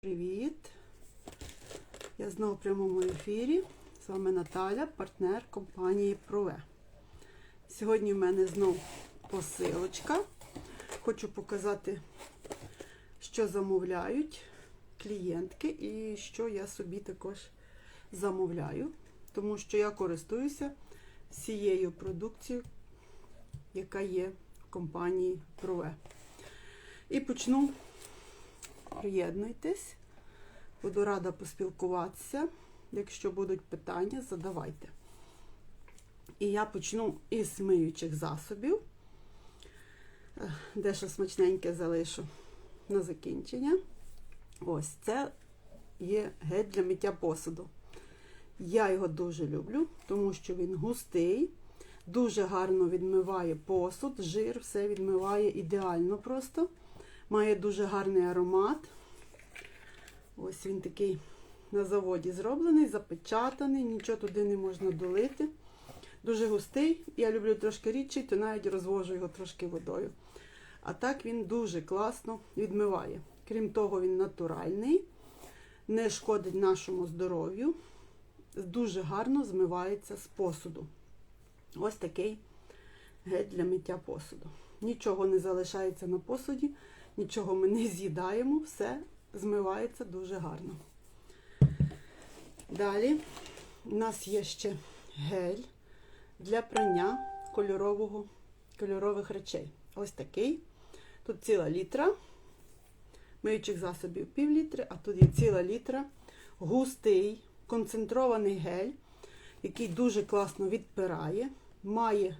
Привіт! Я знову в прямому ефірі. З вами Наталя, партнер компанії Прове. Сьогодні в мене знов посилочка. Хочу показати, що замовляють клієнтки і що я собі також замовляю, тому що я користуюся всією продукцією, яка є в компанії Прове. І почну Приєднуйтесь, буду рада поспілкуватися. Якщо будуть питання, задавайте. І я почну із миючих засобів. Е, Дещо смачненьке залишу на закінчення. Ось це є гель для миття посуду. Я його дуже люблю, тому що він густий, дуже гарно відмиває посуд, жир, все відмиває ідеально просто. Має дуже гарний аромат. Ось він такий на заводі зроблений, запечатаний, нічого туди не можна долити. Дуже густий. Я люблю трошки рідший, то навіть розвожу його трошки водою. А так він дуже класно відмиває. Крім того, він натуральний, не шкодить нашому здоров'ю. Дуже гарно змивається з посуду. Ось такий гель для миття посуду. Нічого не залишається на посуді нічого ми не з'їдаємо, все змивається дуже гарно. Далі у нас є ще гель для прання кольорового, кольорових речей. Ось такий. Тут ціла літра, миючих засобів пів літри, а тут є ціла літра, густий, концентрований гель, який дуже класно відпирає, має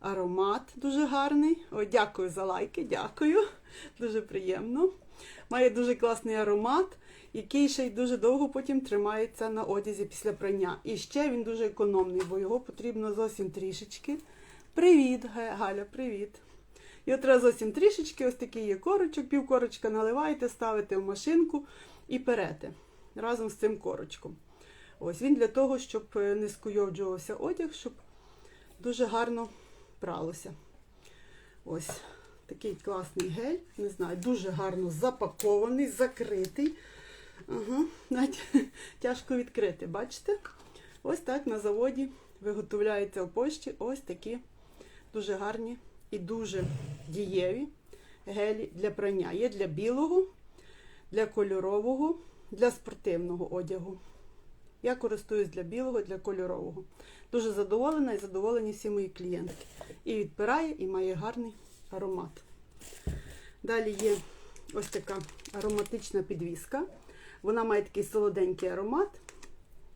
аромат дуже гарний. О, дякую за лайки, дякую. Дуже приємно. Має дуже класний аромат, який ще й дуже довго потім тримається на одязі після прання. І ще він дуже економний, бо його потрібно зовсім трішечки. Привіт, Галя, привіт. Його треба зовсім трішечки, ось такий є корочок, пів корочка наливаєте, ставите в машинку і перете разом з цим корочком. Ось він для того, щоб не скуйовджувався одяг, щоб дуже гарно пралося. Ось такий класний гель, не знаю, дуже гарно запакований, закритий. Ага, навіть тяжко відкрити, бачите? Ось так на заводі виготовляються в пошті ось такі дуже гарні і дуже дієві гелі для прання. Є для білого, для кольорового, для спортивного одягу. Я користуюсь для білого, для кольорового. Дуже задоволена і задоволені всі мої клієнтки. І відпирає, і має гарний аромат. Далі є ось така ароматична підвіска. Вона має такий солоденький аромат.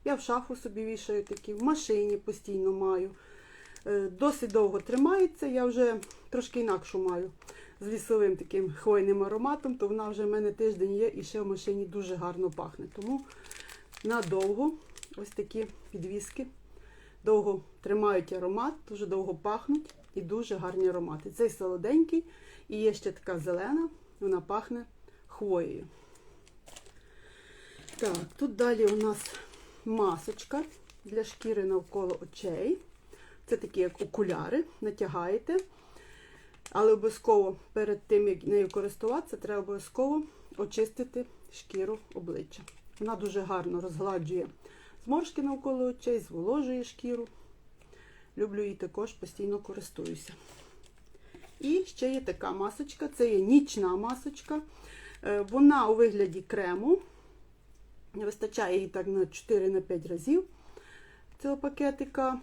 Я в шафу собі вішаю такі, в машині постійно маю. Е, Досить довго тримається, я вже трошки інакшу маю з лісовим таким хвойним ароматом, то вона вже в мене тиждень є і ще в машині дуже гарно пахне. Тому надовго ось такі підвіски довго тримають аромат, дуже довго пахнуть і дуже гарні аромати. Цей солоденький і є ще така зелена, вона пахне хвоєю. Так, тут далі у нас масочка для шкіри навколо очей. Це такі, як окуляри, натягаєте. Але обов'язково перед тим, як нею користуватися, треба обов'язково очистити шкіру обличчя. Вона дуже гарно розгладжує зморшки навколо очей, зволожує шкіру. Люблю її також, постійно користуюся. І ще є така масочка, це є нічна масочка. Е, Вона у вигляді крему. Не Вистачає її так на 4-5 разів цього пакетика.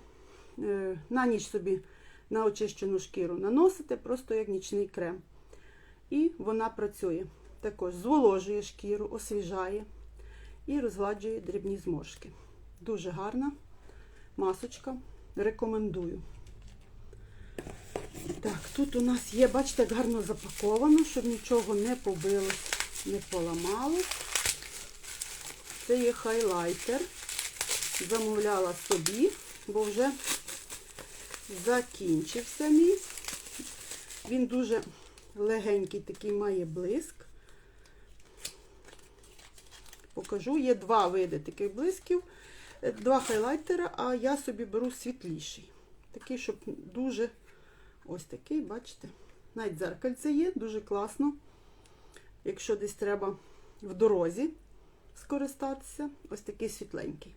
Е, На ніч собі на очищену шкіру наносите, просто як нічний крем. І вона працює. Також зволожує шкіру, освіжає і розгладжує дрібні зморшки. Дуже гарна масочка. Рекомендую. Так, тут у нас є, бачите, як гарно запаковано, щоб нічого не побилось, не поламалось. Це є хайлайтер. Замовляла собі, бо вже закінчився мій. Він дуже легенький, такий має блиск. Покажу, є два види таких блисків, два хайлайтера, а я собі беру світліший. Такий, щоб дуже ось такий, бачите? Навіть дзеркальце є, дуже класно. Якщо десь треба в дорозі скористатися. Ось такий світленький.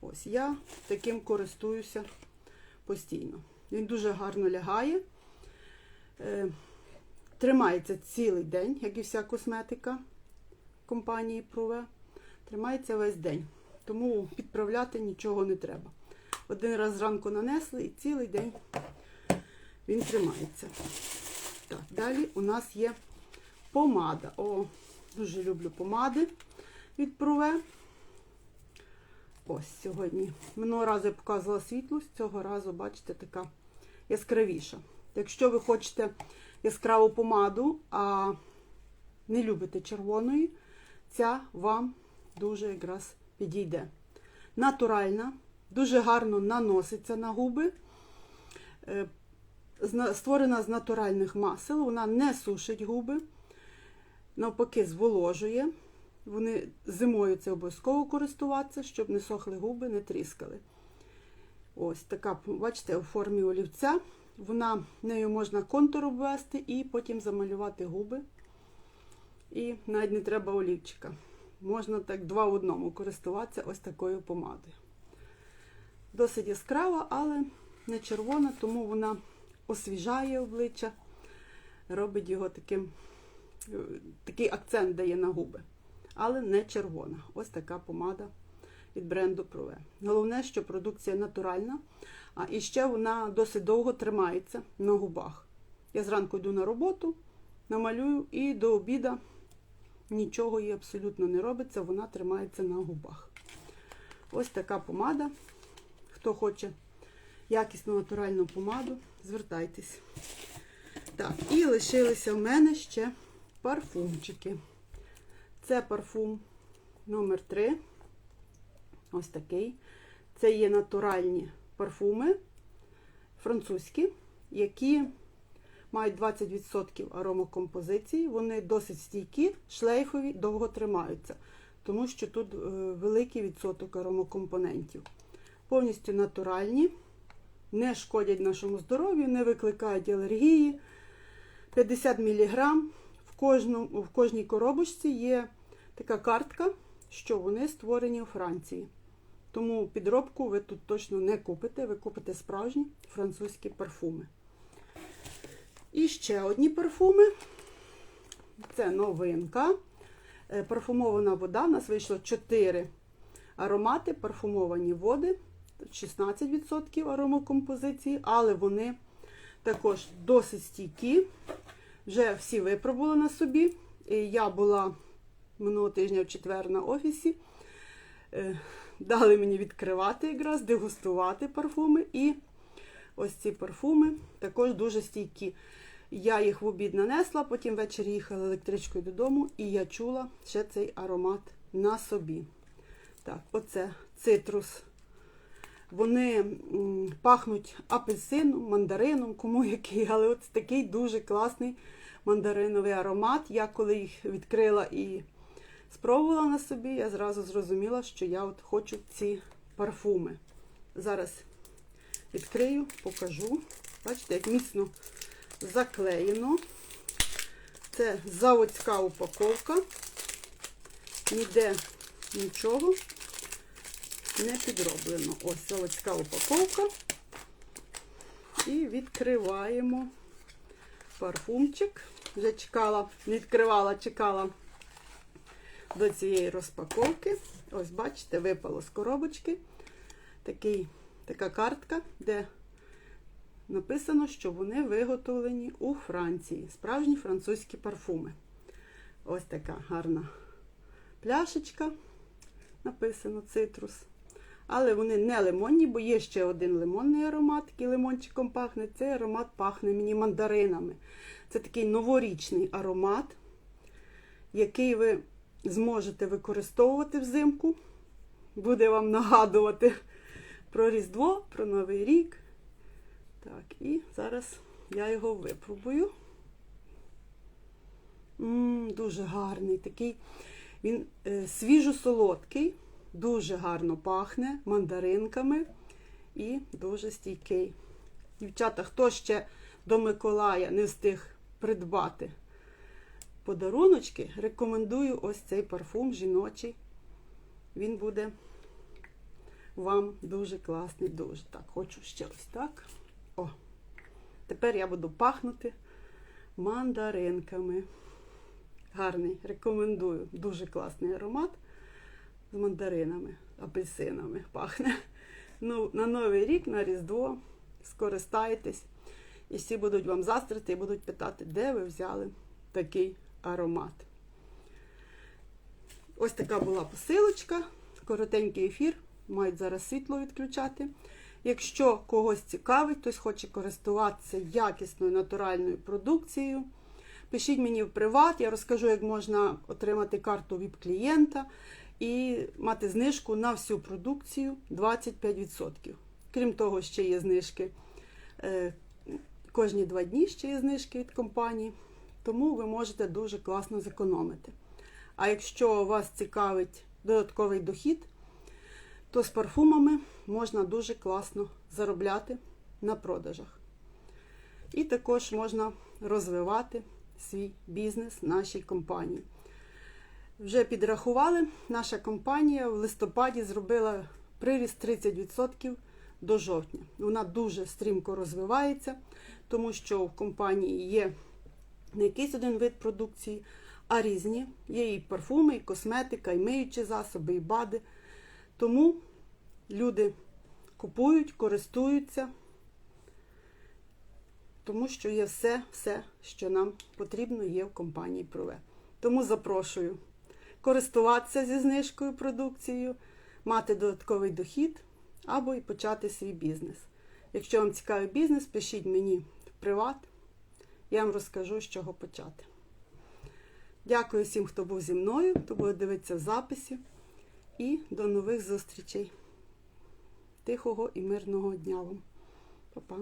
Ось я таким користуюся постійно. Він дуже гарно лягає, е, тримається цілий день, як і вся косметика компанії Prove. Тримається весь день. Тому підправляти нічого не треба. Один раз зранку нанесли і цілий день він тримається. Так, далі у нас є помада. О, дуже люблю помади від Prove. Ось сьогодні. Минулого разу я показувала світлость, цього разу, бачите, така яскравіша. Якщо ви хочете яскраву помаду, а не любите червоної, ця вам дуже якраз підійде. Натуральна, дуже гарно наноситься на губи. Е, Створена з натуральних масел, вона не сушить губи, навпаки, зволожує. Вони зимою це обов'язково користуватися, щоб не сохли губи, не тріскали. Ось така, бачите, у формі олівця. Вона нею можна контур обвести і потім замалювати губи. І навіть не треба олівчика. Можна так два в одному користуватися ось такою помадою. Досить яскрава, але не червона, тому вона освіжає обличчя, робить його таким, е, такий акцент дає на губи. Але не червона. Ось така помада від бренду Prove. Головне, що продукція натуральна, а і ще вона досить довго тримається на губах. Я зранку йду на роботу, намалюю і до обіда нічого їй абсолютно не робиться, вона тримається на губах. Ось така помада. Хто хоче якісну натуральну помаду, звертайтесь. Так, і лишилися в мене ще парфумчики. Це парфум номер 3 Ось такий. Це є натуральні парфуми французькі, які мають 20% аромакомпозиції. Вони досить стійкі, шлейфові, довго тримаються, тому що тут е, великий відсоток аромакомпонентів. Повністю натуральні, не шкодять нашому здоров'ю, не викликають алергії. 50 мг. В, в кожній коробочці є така картка, що вони створені у Франції. Тому підробку ви тут точно не купите, ви купите справжні французькі парфуми. І ще одні парфуми. Це новинка. Е, Парфумована вода. У нас вийшло 4 аромати, парфумовані води, 16% аромакомпозиції, але вони також досить стійкі. Вже всі випробували на собі. Я була минулого тижня в четвер на офісі. Е, Дали мені відкривати якраз, дегустувати парфуми. І ось ці парфуми також дуже стійкі. Я їх в обід нанесла, потім ввечері їхала електричкою додому, і я чула ще цей аромат на собі. Так, оце цитрус. Вони пахнуть апельсином, мандарином, кому який, але от такий дуже класний мандариновий аромат. Я коли їх відкрила і спробувала на собі, я зразу зрозуміла, що я от хочу ці парфуми. Зараз відкрию, покажу. Бачите, як міцно заклеєно. Це заводська упаковка. Ніде нічого не підроблено. Ось заводська упаковка. І відкриваємо парфумчик. Вже чекала, відкривала, чекала до цієї розпаковки. Ось, бачите, випало з коробочки такий, така картка, де написано, що вони виготовлені у Франції. Справжні французькі парфуми. Ось така гарна пляшечка. Написано цитрус. Але вони не лимонні, бо є ще один лимонний аромат, який лимончиком пахне. Цей аромат пахне мені мандаринами. Це такий новорічний аромат, який ви зможете використовувати взимку. Буде вам нагадувати про Різдво, про Новий рік. Так, і зараз я його випробую. М, дуже гарний такий. Він е, свіжо-солодкий, дуже гарно пахне мандаринками і дуже стійкий. Дівчата, хто ще до Миколая не встиг придбати подаруночки, рекомендую ось цей парфум жіночий. Він буде вам дуже класний, дуже. Так, хочу ще ось так. Тепер я буду пахнути мандаринками. Гарний, рекомендую. Дуже класний аромат з мандаринами, апельсинами пахне. Ну, на Новий рік, на Різдво скористайтесь. І всі будуть вам застрити і будуть питати, де ви взяли такий аромат. Ось така була посилочка, коротенький ефір. Мають зараз світло відключати. Якщо когось цікавить, хтось хоче користуватися якісною натуральною продукцією, пишіть мені в приват, я розкажу, як можна отримати карту ВІП-клієнта і мати знижку на всю продукцію 25%. Крім того, ще є знижки. е, Кожні два дні ще є знижки від компанії, тому ви можете дуже класно зекономити. А якщо вас цікавить додатковий дохід, то з парфумами можна дуже класно заробляти на продажах. І також можна розвивати свій бізнес в нашій компанії. Вже підрахували, наша компанія в листопаді зробила приріст 30% до жовтня. Вона дуже стрімко розвивається, тому що в компанії є не якийсь один вид продукції, а різні. Є і парфуми, і косметика, і миючі засоби, і бади. Тому люди купують, користуються, тому що є все, все, що нам потрібно, є в компанії Прове. Тому запрошую користуватися зі знижкою продукцією, мати додатковий дохід або і почати свій бізнес. Якщо вам цікавий бізнес, пишіть мені в приват, я вам розкажу, з чого почати. Дякую всім, хто був зі мною, хто буде дивитися в записі. І до нових зустрічей. Тихого і мирного дня вам. Па-па.